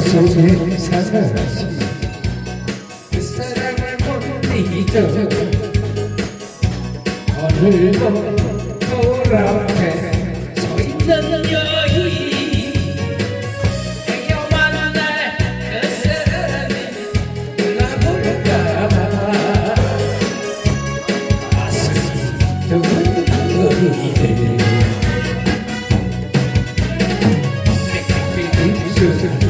속에 사라지 그 사랑을 못 잊어 오늘도 앞에 서 있는 여인 내가 만날 그 사람이 떠나볼까봐 가슴이 두근거리네 그러다가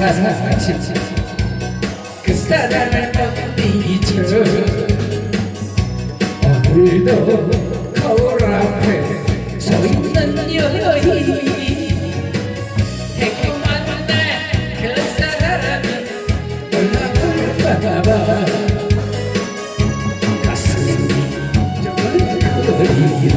그 오늘도 거울 앞에 서 있는 여인 달콤한 날그 사람이 떠나볼까봐 가슴이 두근거리네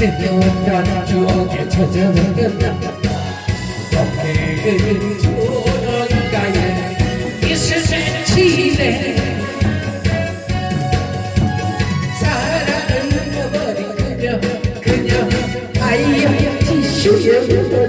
끝났다 추억에 젖어서 끝났다 어깨를 추억가에 이 세상 지내 사랑을 잃어버린 그녀 그녀 하이어 티슈에 묻어